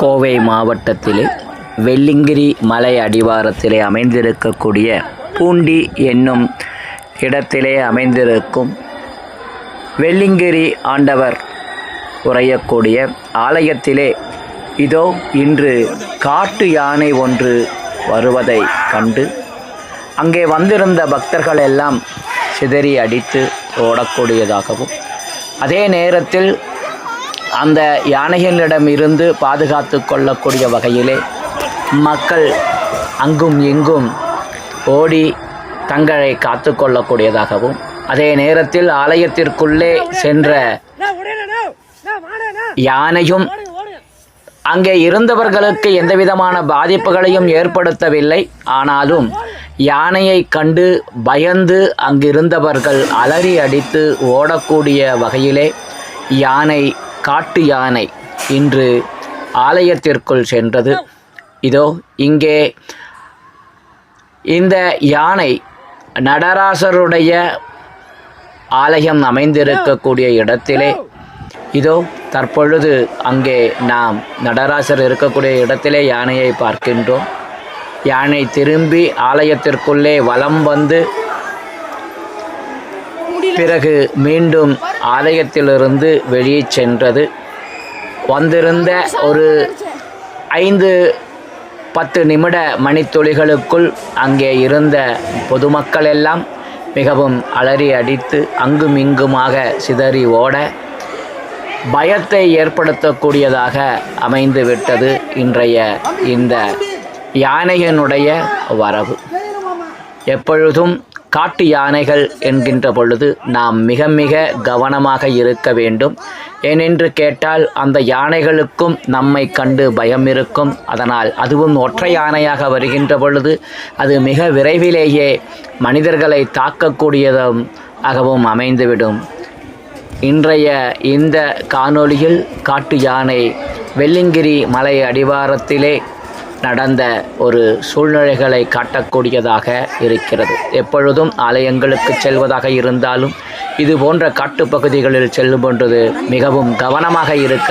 கோவை மாவட்டத்திலே வெள்ளிங்கிரி மலை அடிவாரத்திலே அமைந்திருக்கக்கூடிய பூண்டி என்னும் இடத்திலே அமைந்திருக்கும் வெள்ளிங்கிரி ஆண்டவர் உறையக்கூடிய ஆலயத்திலே இதோ இன்று காட்டு யானை ஒன்று வருவதை கண்டு அங்கே வந்திருந்த பக்தர்கள் எல்லாம் சிதறி அடித்து ஓடக்கூடியதாகவும் அதே நேரத்தில் அந்த யானைகளிடமிருந்து பாதுகாத்து கொள்ளக்கூடிய வகையிலே மக்கள் அங்கும் இங்கும் ஓடி தங்களை காத்து கொள்ளக்கூடியதாகவும் அதே நேரத்தில் ஆலயத்திற்குள்ளே சென்ற யானையும் அங்கே இருந்தவர்களுக்கு எந்தவிதமான பாதிப்புகளையும் ஏற்படுத்தவில்லை. ஆனாலும் யானையை கண்டு பயந்து அங்கிருந்தவர்கள் அலறி அடித்து ஓடக்கூடிய வகையிலே யானை காட்டு யானை இன்று ஆலயத்திற்குள் சென்றது. இதோ இங்கே இந்த யானை நடராசருடைய ஆலயம் அமைந்திருக்கக்கூடிய இடத்திலே. இதோ தற்பொழுது அங்கே நாம் நடராசர் இருக்கக்கூடிய இடத்திலே யானையை பார்க்கின்றோம். யானை திரும்பி ஆலயத்திற்குள்ளே வலம் வந்து பிறகு மீண்டும் ஆலயத்திலிருந்து வெளியே சென்றது. வந்திருந்த ஒரு ஐந்து பத்து நிமிட மணித்துளிகளுக்குள் அங்கே இருந்த பொதுமக்கள் எல்லாம் மிகவும் அலறி அடித்து அங்கும் இங்குமாக சிதறி ஓட பயத்தை ஏற்படுத்தக்கூடியதாக அமைந்து விட்டது இன்றைய இந்த யானையினுடைய வரவு. எப்பொழுதும் காட்டு யானைகள் என்கின்ற பொழுது நாம் மிக மிக கவனமாக இருக்க வேண்டும். ஏனென்று கேட்டால் அந்த யானைகளுக்கும் நம்மை கண்டு பயம் இருக்கும். அதனால் அதுவும் ஒற்றை யானையாக வருகின்ற பொழுது அது மிக விரைவிலேயே மனிதர்களை தாக்கக்கூடியதும் ஆகவும் அமைந்துவிடும். இன்றைய இந்த காணொளியில் காட்டு யானை வெள்ளிங்கிரி மலை அடிவாரத்திலே நடந்த ஒரு சூழ்நிலைகளை காட்டக்கூடியதாக இருக்கிறது. எப்பொழுதும் ஆலயங்களுக்கு செல்வதாக இருந்தாலும் இது போன்ற காட்டுப்பகுதிகளில் செல்லும் பொழுது மிகவும் கவனமாக இருக்க